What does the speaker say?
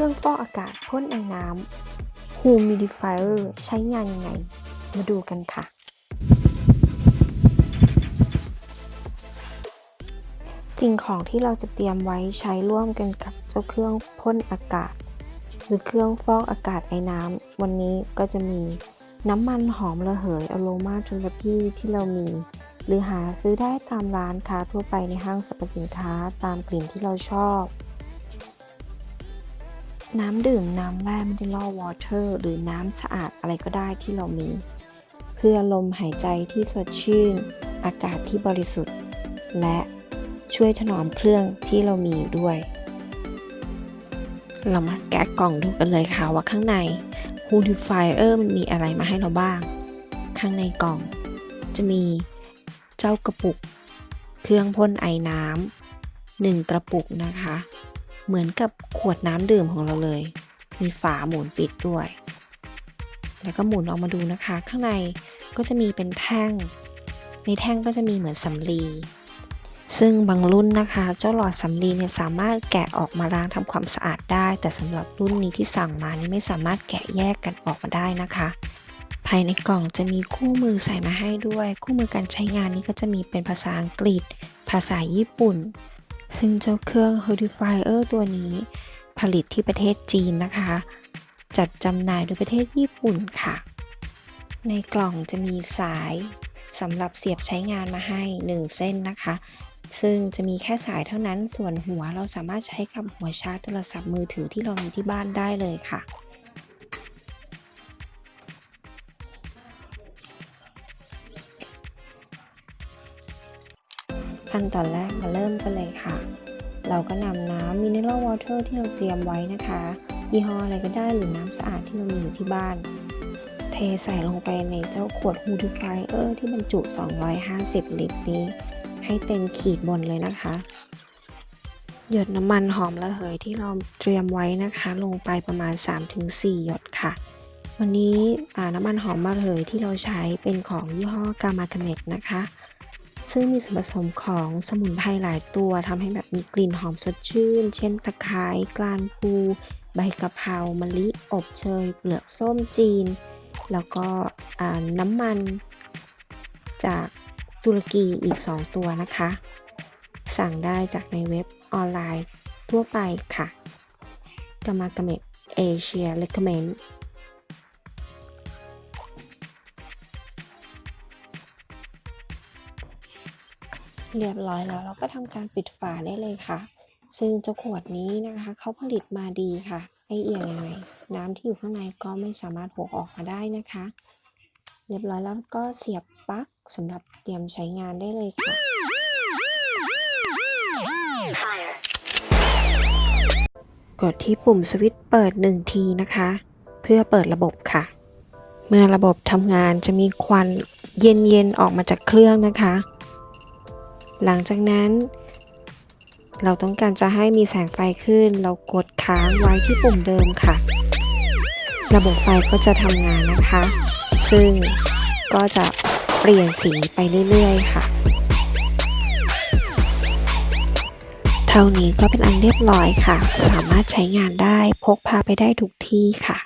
ครื่องฟอกอากาศพ่นไอน้ำ humidifier ใช้งานยังไง มาดูกันค่ะ สิ่งของที่เราจะเตรียมไว้ใช้ร่วมกันกับเจ้าเครื่องพ่นอากาศ หรือเครื่องฟอกอากาศไอ้น้ำ วันนี้ก็จะมีน้ำมันหอมระเหยอโรมาเทอราพีที่เรามี หรือหาซื้อได้ตามร้านค้าทั่วไปในห้างสรรพสินค้าตามกลิ่นที่เราชอบ น้ำดื่มน้ำแร่ mineral water หรือน้ำสะอาดอะไรก็ได้ที่เรามี เพื่อลมหายใจที่สดชื่น อากาศที่บริสุทธิ์ และช่วยถนอมเครื่องที่เรามีอยู่ด้วย เรามาแกะกล่องดูกันเลยค่ะว่าข้างใน humidifier มันมีอะไรมาให้เราบ้าง ข้างในกล่อง จะมีเจ้ากระปุก เครื่องพ่นไอน้ำหนึ่งกระปุกนะคะ เหมือนกับขวดน้ำดื่มของเราเลย มีฝาหมุนปิดด้วย แล้วก็หมุนออกมาดูนะคะ ข้างในก็จะมีเป็นแท่ง ในแท่งก็จะมีเหมือนสำลี ซึ่งบางรุ่นนะคะ เจ้าหลอดสำลีเนี่ยสามารถแกะออกมาล้างทำความสะอาดได้ แต่สำหรับรุ่นนี้ที่สั่งมานี่ไม่สามารถแกะแยกกันออกมาได้นะคะภายในกล่องจะมีคู่มือใส่มาให้ด้วย คู่มือการใช้งานนี้ก็จะมีเป็นภาษาอังกฤษ ภาษาญี่ปุ่น ซึ่งเจ้าเครื่อง Humidifier ตัวนี้ผลิตที่ประเทศจีนนะคะ จัดจำหน่ายโดยประเทศญี่ปุ่นค่ะ ในกล่องจะมีสายสำหรับเสียบใช้งานมาให้ 1 เส้นนะคะ ซึ่งจะมีแค่สายเท่านั้นส่วนหัวเราสามารถใช้กับหัวชาร์จโทรศัพท์มือถือที่เรามีที่บ้านได้เลยค่ะ ขั้นตอนแรกมาเริ่มกันเลยค่ะ เราก็นำน้ำ mineral water ที่เราเตรียมไว้นะคะยี่ห้ออะไรก็ได้หรือน้ำสะอาดที่เรามีอยู่ที่บ้าน เทใส่ลงไปในเจ้าขวด humidifier ที่บรรจุ 250 ลิตรนี้ ให้เต็มขีดบนเลยนะคะ หยดน้ำมันหอมระเหยที่เราเตรียมไว้นะคะ ลงไปประมาณ 3-4 หยดค่ะวันนี้น้ำมันหอมระเหยที่เราใช้เป็นของยี่ห้อกามาเทเมกนะคะ ซึ่งมีส่วนผสมของสมุนไพรหลายตัวทำให้แบบมีกลิ่นหอมสดชื่น เช่นตะไคร้กลานพูใบกะเพรามะลิ อบเชย เปลือกส้มจีน แล้วก็น้ำมันจากตุรกีอีก 2 ตัวนะคะ สั่งได้จากในเว็บออนไลน์ทั่วไปค่ะกามากาเมกเอเชียเเรียบร้อยแล้วเราก็ทำการปิดฝาได้เลยค่ะ ซึ่งเจ้าขวดนี้นะคะเขาผลิตมาดีค่ะไอเอียงยังไงน้ำที่อยู่ข้างในก็ไม่สามารถหกออกมาได้นะคะ เรียบร้อยแล้วก็เสียบปลั๊กสำหรับเตรียมใช้งานได้เลยค่ะกดที่ปุ่มสวิตช์เปิด 1 ทีนะคะ เพื่อเปิดระบบค่ะ เมื่อระบบทำงานจะมีควันเย็นๆออกมาจากเครื่องนะคะ หลังจากนั้น เราต้องการจะให้มีแสงไฟขึ้น เรากดค้างไว้ที่ปุ่มเดิมค่ะ ระบบไฟก็จะทำงานนะคะ ซึ่งก็จะเปลี่ยนสีไปเรื่อยๆค่ะ เท่านี้ก็เป็นอันเรียบร้อยค่ะ สามารถใช้งานได้พกพาไปได้ทุกที่ค่ะ